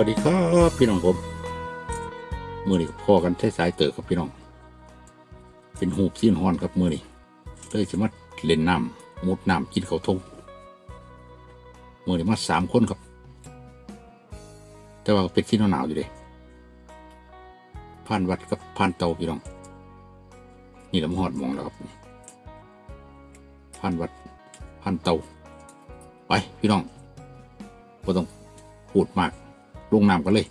สวัสดีครับพี่น้องผมมือนี้พ่อกันใช้สายเต๋อครับพี่น้อง เป็นหูบซีนฮอนครับมือนี้เลยจะมาเล่นน้ำมุดน้ำกินเขาทงมือนี้มาสามคนครับ แต่ว่าเป็นที่หนาวอยู่เลยผ่านวัดกับผ่านเตาพี่น้อง นี่ลำหอดหมองแล้วครับผ่านวัดผ่านเตาไปพี่น้องก็ต้องพูดมาก ลงน้ำกันเลย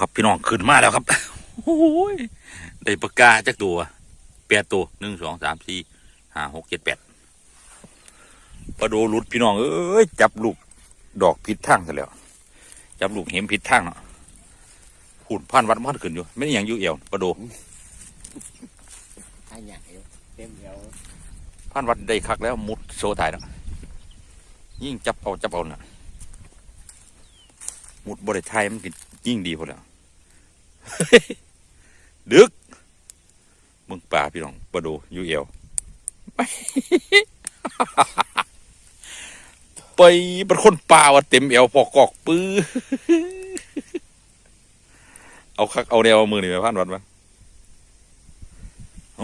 ครับพี่น้องขึ้นมาแล้วครับโอ้ยได้ปากกาจักตัวแปดตัวหนึ่งสองสามสี่ห้าหกเจ็ดแปดปลาโดหลุดพี่น้องเอ้ยจับลูกดอกผิดทางซะแล้ว จับลูกเห็มผิดทางเนาะหุ่นพันวัดมันขึ้นอยู่ไม่ได้หยังอยู่เอวปลาโดให้ใหญ่เต็มเดียวพันวัดได้คักแล้วมุดโซถ่ายเนาะยิ่งจับเอาจับเอาน่ะมุดบริไทยมันก็ยิ่งดีพอแล้ว ดึก มึงป่าพี่น้องปดูยู่เอวไปเป็นคนป่าว่าเต็มเอวพอกอกปื้อเอาคักเอาแนวมือนี่ไปพันวัดมาเอ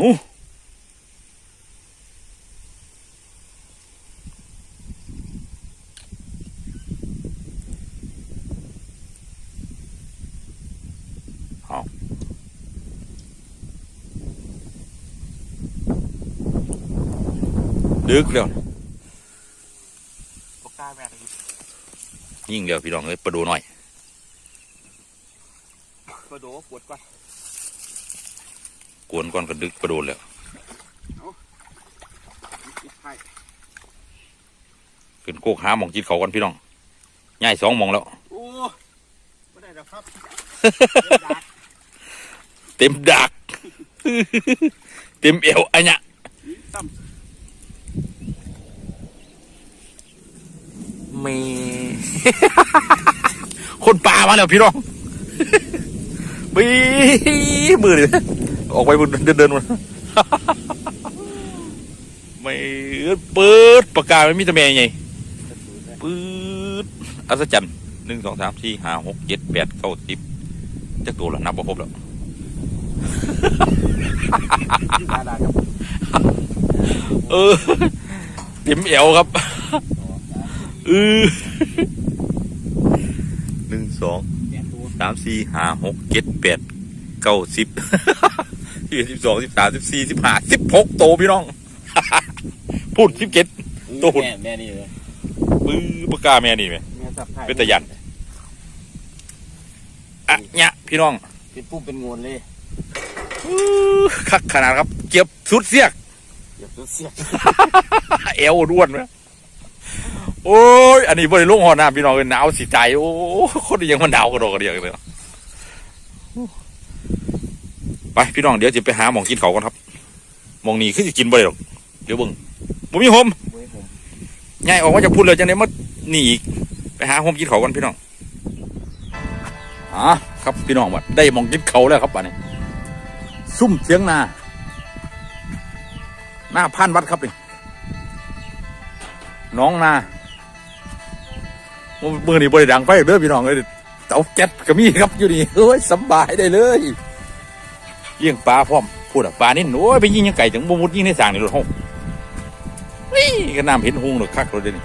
าดึกแล้วปากกาแม่ก็อยู่ยิ่งเดียวพี่น้องเอ้ยประดูหน่อยกระโดดปวดก่อนกวนก่อนก็ดึกประดูแล้วคิดให้ขึ้นโคกหาหมองจิตเขาก่อนพี่น้องง่ายสองหมองแล้วโอ้ไม่ได้หรอกครับ เต็มดัก เต็มเอวอันเนี้ย ซ้ มี คนป่ามาแล้วพี่น้องบีมือเลยออกไปบนเดินเดินมาไม่เปิดปากกาไม่มีตะแมงไงปื๊ดอัศจรรย์หนึ่งสองสามสี่ห้าหกเจ็ดแปดเก้าสิบจักตัวละนับว่าครบแล้วเออเต็มเอวครับเออ องแกนตัวสามสี่ห้าหกเจ็ดแปดเก้าสิบสิบสิบสองสิบสามสิบสี่สิบห้าสิบหกโตวพี่น้อง พูดสิบเจ็ดตัวหุ่นแม่แม่นี่เลยปื้อปากกาแม่นี่ไหมแม่สับไทยเป็นตะยันอะเนี่ยพี่น้องเป็นปุ้มเป็นงวนเลยอื้อคักขนาดครับเก็บสุดเสียกเดี๋ยวตัวเสียเอวด้วนไหม โอ้ย อันนี้บริลุงหอน้ำพี่น้องเอ้ยหนาวสิใจโอ้คนยังมันหนาวกระโดดกระเดียกเลยไปพี่น้องเดี๋ยวจะไปหาหมองกินเขาวกันครับหมองนี้คือจะกินบ่ได้หรอกเดี๋ยวเบิ่งบ่มีโฮมบุ้ยผมง่ายออกว่าจะพูดเลยจังได๋มาหนีอีกไปหาโฮมกินเขาวกันพี่น้องอ่าครับพี่น้องบัดได้หมองกินเขาวแล้วครับบัดนี้ซุ่มเสียงนาหน้าพานวัดครับนี่น้องนา มือนี่บริดังไฟเด้อพี่น้องเลยเตาแก๊สก็มีครับอยู่นี่เฮ้ยสบายได้เลยเลี้ยงปลาพร้อมพูดอะปลานี่โอ้ยไปยิงยังไก่ถึงบ่มุดยิงในสางนี่รถห้องนี่ก็น้ำเห็นหงหรอกคักรถเดยนี่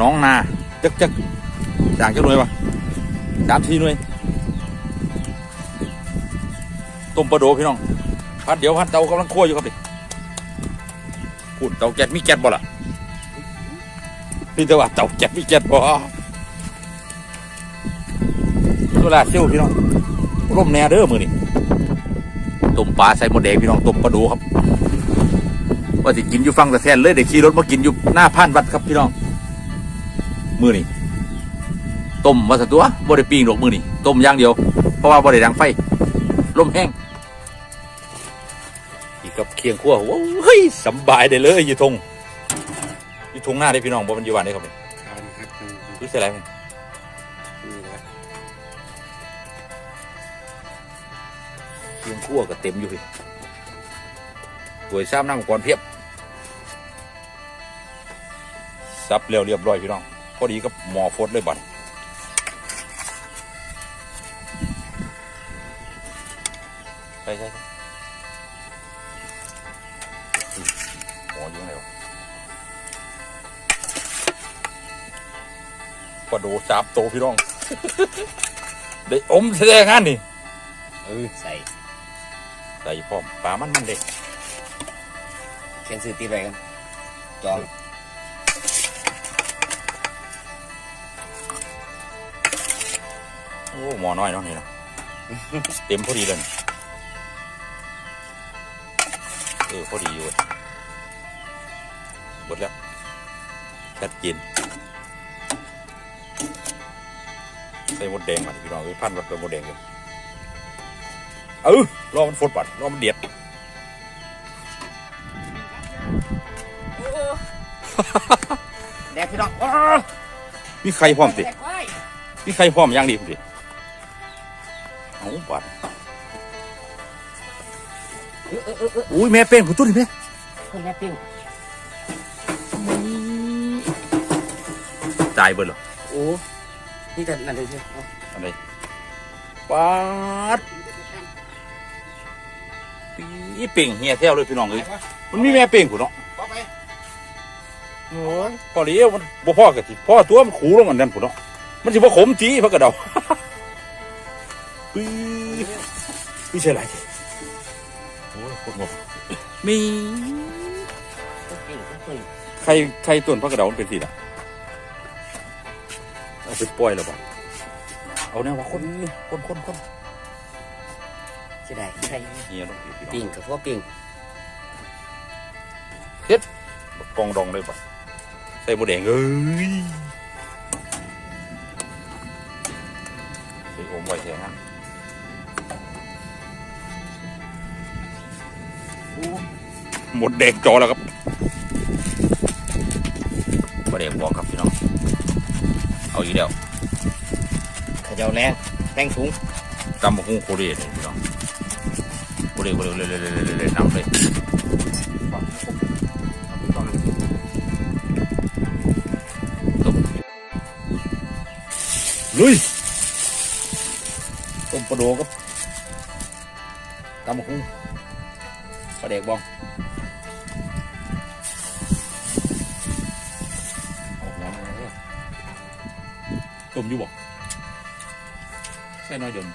น้องนาจักจักจางจักหน่วยวะสามสี่หน่วยต้มปลาโดพี่น้องพัดเดี๋ยวพัดเตากำลังคั่วอยู่ครับดิพูดเตาแก๊สมีแก๊สบ่ล่ะ นี่ต่ว่าเตาแก๊สมีแก๊สบ่โซลาเซลล์พี่น้องร่มแน่เด้อมือนี่ต้มปลาใส่หมดแดงพี่น้องต้มปลาโดครับ ว่าสิกินอยู่ฟังตะแทนเลยเดี๋ยวขี่รถมากินอยู่หน้าพานวัดครับพี่น้อง มือนี่ต้มมาสตัวบ่ได้ปิ้งดอกมือนี่ต้มอย่างเดียว เพราะว่าบ่ได้ดังไฟลมแห้งอีกกับเคียงขั้วโอ้ยสบายได้เลยอยู่ทง ทงหน้าได้พี่น้องบ่มันอยู่บ้านได้ครับนี่การหักกันรู้สึกอะไรมั้ยนี่นะเคียงขั้วก็เต็มอยู่พี่สวยซ้ำน้ำก่อนเพียบซับเรียวเรียบร้อยพี่น้องพอดีกับหมอฟดเลยบัดใช่ใช่ ลาโดูสามโตวพี่น้อง ได้อมแสดงงานนี่เออใส่ใส่พร้อมปลามันมันเด็กเขียนซื้อตีไปกันจองโอ้หมอน้อยเนาะนี่เนาะเต็มพอดีเลยเออพอดีอยู่หมดแล้วชัดเจน ใส่หมดแดงมาดิพี่น้องเอ้ยพันวัดเป็นหมดแดงอยู่เออรอมันฟดบัดรอมันเดือดแดกพี่น้องมีใครพร้อมสิมีใครพร้อมอย่างดีสิเอาบัดเออเออเออเอออุ้ยแม่เป็นผู้ตุ้นแม่คนแม่ปิ้งจ่ายเบิดเหรอโอ้ นี่แต่นั่นเลยใช่ไหมอะไรปาดปีเป่งเฮียแท้วเลยพี่น้องเอ้ยมันมีแม่เป่งผู้เนาะไปโอ้ยพอเลี้ยวมันบ่พ่อกับสิพ่อตัวมันขู่ลงอันนั้นผู้เนาะมันสิบ่ขมจีพักกระเดาปีปีใช่ไรโอ้ยปวดหัวมีปิ้งปิ้งใครใครต้นพักกระเดามันเป็นสิล่ะเอา ไปปล่อยแล้วบ่เอาแนวว่าคนคนคนคนจะได้ใครเฮียต้องพี่น้องปิ้งกับพวกปิ้งกองดองเลยปะใส่หมูแดงเอ้ยใส่ผมไว้แทนฮะหมดแดงจอแล้วครับหมดแดงบองครับพี่น้อง เอาอีกแล้วขยาวแรงแรงสูงตำบักหุ่งโคเรียเลยพี่น้องโคเรียโคเรียเลยเลยเลยเลยเลยนำเลยต้มลุยต้มปลาโดครับตำบักหุ่งปลาแดกบอง ต้มอยู่บ่ใส่น้อยเดิม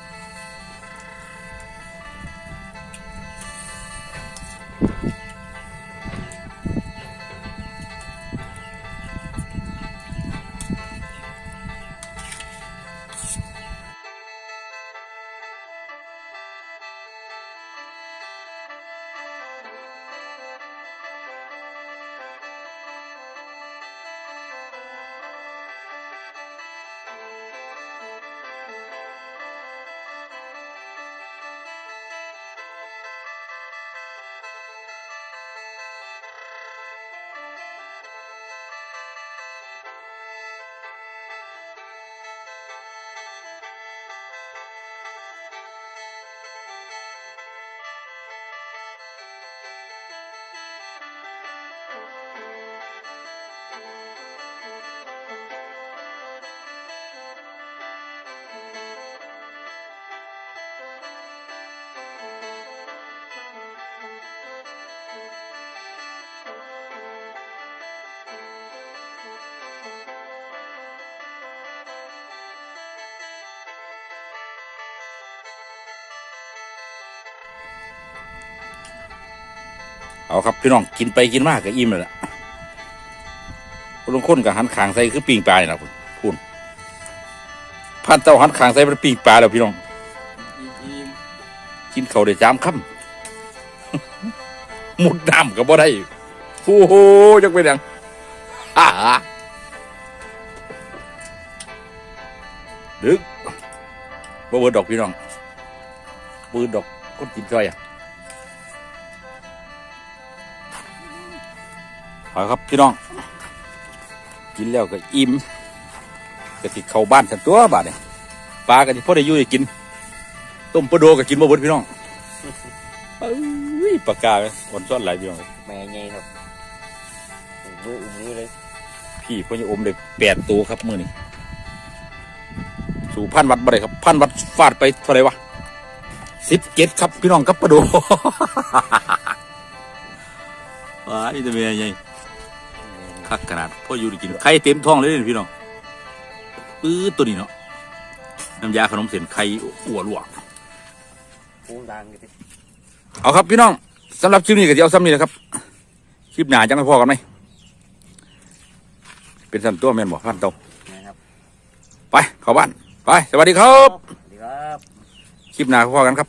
เอาครับพี่น้องกินไปกินมากก็อิ่มเลยล่ะคนลงคนกับหันขางใส่คือปิงปลาเนี่ยนะพุ่นพูนพันเจ้าหันขางใส่เป็นปิงปลาแล้วพี่น้องกินเขาได้จามค่ำหมุดำก็บ่ได้โอ้โหจักเป็นยังอ่าดึกบ่เบิดดอกพี่น้องเบิดดอกคนกินจ้อยอะ เอาครับพี่น้อง กินแล้วก็อิ่มก็สิเข้าบ้านสันตัวบาดเนี่ยปลาก็สิพอได้อยู่ได้กิน ต้มปลาโดก็กินบ่เบิดพี่น้องเอ้ยปากกาไหมวันซ้อนหลายพี่น้องแม่ใหญ่ครับมืออุ้มมือเลย พี่พ่อจะอมเลยแปดตัวครับมือนี่สู่พันวัดบ่ได้ครับ พันวัดฟาดไปเท่าไหร่วะสิบเจ็ดครับพี่น้องครับปลาโดว้ายจะเป็นยังไง คักขนาดพ่ออยู่ได้กินไข่เต็มท้องเลยนี่พี่น้องปื้อตัวนี้เนาะน้ำยาขนมเส้นไข่อ้วนลวกปูงดังกันดิเอาครับพี่น้องสำหรับคลิปนี้ก็จะเอาซ้ำนี้นะครับคลิปหนาจังไม่พอกันไหมเป็นสันตัวแม่นบอกพันเตานะครับไปเข้าบ้านไปสวัสดีครับสวัสดีครับคลิปหนาพอกันครับ